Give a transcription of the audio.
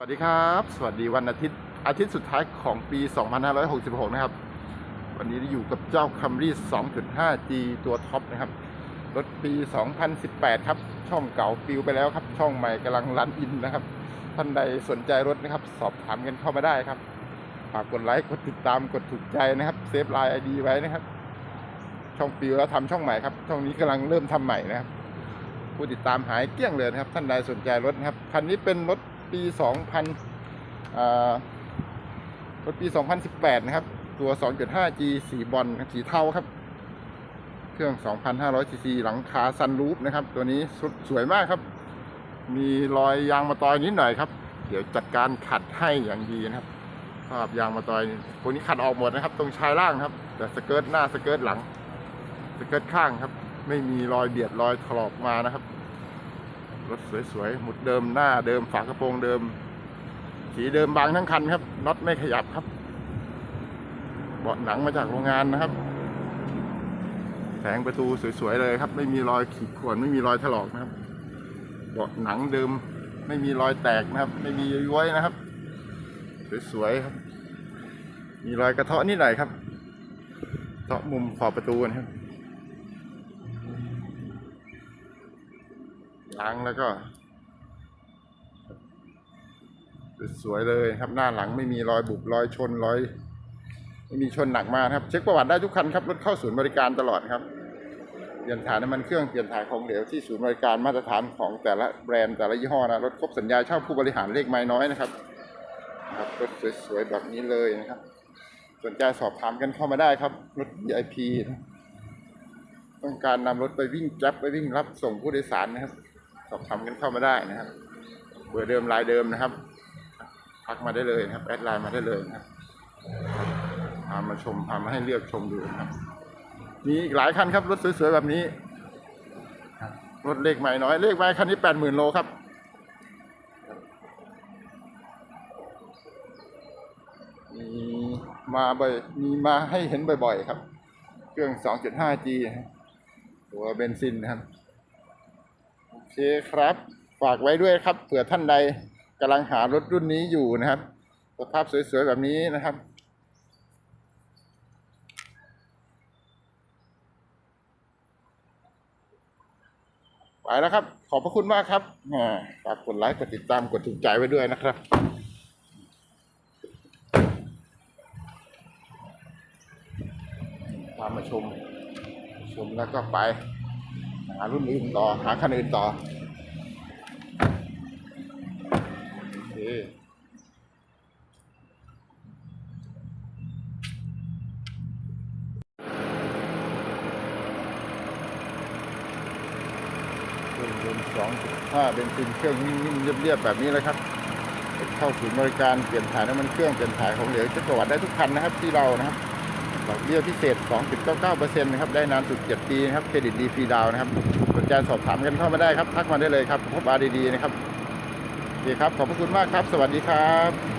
สวัสดีครับ สวัสดีวันอาทิตย์อาทิตย์สุดท้ายของปี 2566 นะครับ วันนี้อยู่กับเจ้า Camry 2.5G ตัวท็อปนะครับ รถปี 2018 ครับ ช่องเก่าปิวไปแล้วครับ ช่องใหม่กำลังรันอินนะครับ ท่านใดสนใจรถนะครับ สอบถามกันเข้ามาได้ครับ ฝากกดไลค์ กดติดตาม กดถูกใจนะครับ เซฟไลน์ไอดีไว้นะครับ ช่องปิวแล้วทำช่องใหม่ครับ ช่องนี้กำลังเริ่มทำใหม่นะครับ ผู้ติดตามหายเกลี้ยงเลยนะครับ ท่านใดสนใจรถนะครับ คันนี้เป็นรถ ปี 2000อ่ารถปี 2018 นะครับ ตัว 2.5G สีบอลสีเทาครับ เครื่อง 2,500 cc หลังคาซันรูฟนะครับ ตัวนี้สุดสวยมากครับ มีรอยยางมาตอยนิดหน่อยครับ เดี๋ยวจัดการขัดให้อย่างดีนะครับภาพยางมาตอยพวกนี้ขัดออกหมดนะครับ ตรงชายล่างครับ แต่สเกิร์ตหน้าสเกิร์ตหลัง สเกิร์ตข้างครับ ไม่มีรอยเบียดรอยถลอกมานะครับ รถสวยๆหมุดเดิมหน้าเดิมฝากระโปรงเดิม สีเดิมบางทั้งคันครับน็อตไม่ขยับครับ เบาะหนังมาจากโรงงานนะครับแผงประตูสวยๆเลยครับ ไม่มีรอยขีดข่วนไม่มีรอยถลอกนะครับเบาะหนังเดิม ไม่มีรอยแตกนะครับ ไม่มีย้วยนะครับ สวยๆครับ มีรอยกระเทาะนิดหน่อยครับเทาะมุมขอบประตูนะครับ ล้างแล้วก็สวยเลยครับหน้าหลังไม่มีรอยบุบรอยชนรอยไม่มีชนหนักมากครับ เช็คประวัติได้ทุกคันครับรถเข้าศูนย์บริการตลอดครับเปลี่ยนถ่ายน้ำมันเครื่องเปลี่ยนถ่ายของเหลวที่ศูนย์บริการมาตรฐานของแต่ละแบรนด์แต่ละยี่ห้อนะรถครบสัญญาเช่าผู้บริหารเลขไม้น้อยนะครับครับรถสวยๆแบบนี้เลยนะครับสนใจสอบถามกันเข้ามาได้ครับ รถ VIP นะต้องการนำรถไปวิ่งแจ๊บไปวิ่งรับส่งผู้โดยสารนะครับ สอบถามกันเข้ามาได้นะครับ เบอร์เดิมลายเดิมนะครับทักมาได้เลยนะครับ แอดไลน์มาได้เลยนะครับพามาชมพามาให้เลือกชมดูนะครับ มีอีกหลายคันครับรถสวยๆแบบนี้รถเลขใหม่น้อยเลขใหม่คันนี้แปดหมื่นโลครับมีมาบ่อยมีมาให้เห็นบ่อยๆครับ เครื่อง 2.5G ตัวเบนซินนะครับ เคครับ ฝากไว้ด้วยครับ เผื่อท่านใดกำลังหารถรุ่นนี้อยู่นะครับ สภาพสวยๆแบบนี้นะครับไปแล้วครับ ขอบพระคุณมากครับฝากกดไลค์กดติดตามกดถูกใจไว้ด้วยนะครับพามาชม ชมแล้วก็ไป หารุ่นอื่นต่อ หาคันอื่นต่อโอเคเครื่องยนสองห้าเบนซินเครื่องนิ่มๆเรียบๆแบบนี้เลยครับ เข้าถึงบริการเปลี่ยนถ่ายน้ำมันเครื่องเปลี่ยนถ่ายของเหลวเช็คปรวัติได้ทุกคันนะครับที่เรานะครับ ดอกเบี้ยพิเศษ 2.99%นะครับ ได้นานสุด 7 ปีนะครับ เครดิตดีฟรีดาวนะครับสนใจสอบถามกันเข้ามาได้ครับ ทักมาได้เลยครับ พบอาดีๆนะครับดีครับ ขอบพระคุณมากครับ สวัสดีครับ